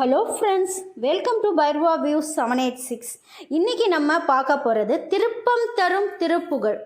Hello friends welcome to Bairwa views seven eight six இன்றைக்கி நம்ம பார்க்க போகிறது திருப்பம் தரும் திருப்புகழ்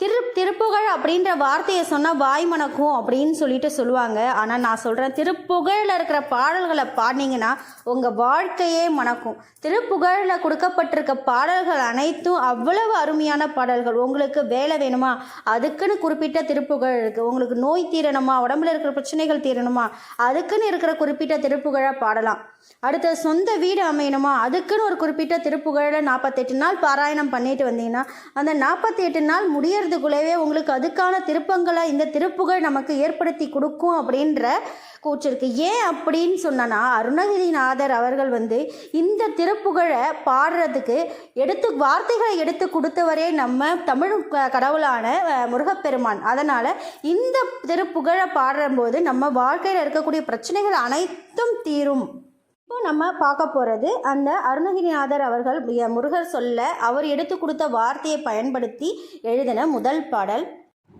திரு திருப்புகழ் அப்படின்ற வார்த்தையை சொன்னால் வாய் மணக்கும் அப்படின்னு சொல்லிட்டு சொல்லுவாங்க. ஆனால் நான் சொல்கிறேன் திருப்புகழில் இருக்கிற பாடல்களை பாடினீங்கன்னா உங்கள் வாழ்க்கையே மணக்கும். திருப்புகழில் கொடுக்கப்பட்டிருக்க பாடல்கள் அனைத்தும் அவ்வளவு அருமையான பாடல்கள். உங்களுக்கு வேலை வேணுமா? அதுக்குன்னு குறிப்பிட்ட திருப்புகழ் இருக்குது உங்களுக்கு நோய் தீரணுமா? உடம்புல இருக்கிற பிரச்சனைகள் தீரணுமா? அதுக்குன்னு இருக்கிற குறிப்பிட்ட திருப்புகழை பாடலாம். அடுத்த சொந்த வீடு அமையணுமா? அதுக்குன்னு ஒரு குறிப்பிட்ட திருப்புகழில் நாற்பத்தெட்டு நாள் பாராயணம் பண்ணிட்டு வந்தீங்கன்னா அந்த நாற்பத்தி எட்டு நாள் முடியறதுக்குள்ளேவே உங்களுக்கு அதுக்கான திருப்பங்களை இந்த திருப்புகழ் நமக்கு ஏற்படுத்தி கொடுக்கும் அப்படின்ற கூச்சு இருக்குது ஏன் அப்படின்னு சொன்னனா அருணகிரிநாதர் அவர்கள் வந்து இந்த திருப்புகழை பாடுறதுக்கு எடுத்து வார்த்தைகளை எடுத்து கொடுத்தவரே நம்ம தமிழ் க- கடவுளான முருகப்பெருமான். அதனால் இந்த திருப்புகழை பாடும்போது நம்ம வாழ்க்கையில் இருக்கக்கூடிய பிரச்சனைகள் அனைத்தும் தீரும். இப்போ நம்ம பார்க்க போகிறது அந்த அருணகிரிநாதர் அவர்கள் முருகர் சொல்ல அவர் எடுத்து கொடுத்த வார்த்தையை பயன்படுத்தி எழுதின முதல் பாடல்.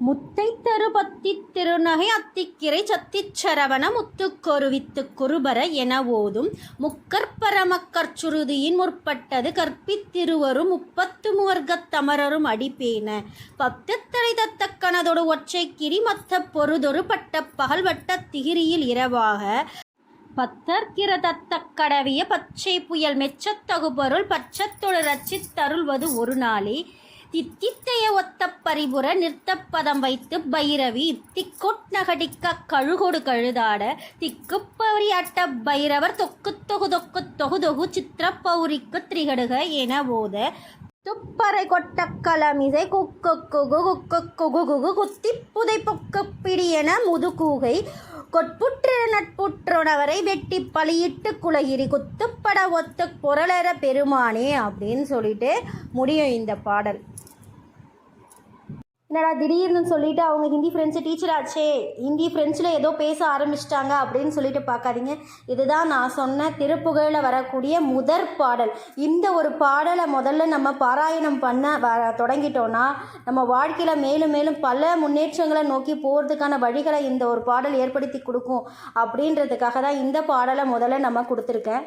முத்தை தருபத்தி திருநகை அத்திக்கிரை சத்திச்சரவண முத்துக்கொருவித்து குருபர என ஓதும் முக்கற்பரமக்கற்சுருதியின் முற்பட்டது கற்பித்திருவரும் முப்பத்து முவர்க்கத் தமரரும் அடிப்பேன. பத்து தத்தக்கனதொடு ஒற்றை கிரி மத்த பொருதொரு பட்ட பகல் வட்ட திகிரியில் இரவாக பத்தர்கிற தத்தக் கடவிய பச்சை புயல் மெச்சத்தகு பொருள் பச்சத்தொழு ரச்சித் தருள்வது ஒரு நாளே. தித்தித்தைய ஒத்த பரிபுற நிறுத்தப்பதம் வைத்து பைரவி திக்கொட் நகடிக்க கழுகொடு கழுதாட திக்குப்பவரி அட்ட பைரவர் தொக்கு தொகு தொக்கு தொகு தொகு சித்திரப்பௌரிக்கு திரிகடுக என போத துப்பறை கொட்ட கலமிசை குக்கு குகு குக்கு குகு குகு குத்தி புதை பொக்கு பிடியென முதுகூகை கொட்புற்ற நட்புற்றுணவரை வெட்டி பழியிட்டு குலகிரி குத்துப்பட ஒத்து பொருளர பெருமானே அப்படின்னு சொல்லிட்டு முடியும் இந்த பாடல். என்னடா திடீர்னு சொல்லிட்டு அவங்க ஹிந்தி ஃப்ரெண்ட்ஸு டீச்சர் ஆச்சே. ஹிந்தி ஃப்ரெண்ட்ஸில் ஏதோ பேச ஆரம்பிச்சிட்டாங்க அப்படின்னு சொல்லிட்டு பார்க்காதீங்க. இதுதான் நான் சொன்ன திருப்புகழில் வரக்கூடிய முதற் பாடல். இந்த ஒரு பாடலை முதல்ல நம்ம பாராயணம் பண்ண வ தொடங்கிட்டோன்னா நம்ம வாழ்க்கையில் மேலும் மேலும் பல முன்னேற்றங்களை நோக்கி போகிறதுக்கான வழிகளை இந்த ஒரு பாடல் ஏற்படுத்தி கொடுக்கும் அப்படின்றதுக்காக தான் இந்த பாடலை முதல்ல நம்ம கொடுத்துருக்கேன்.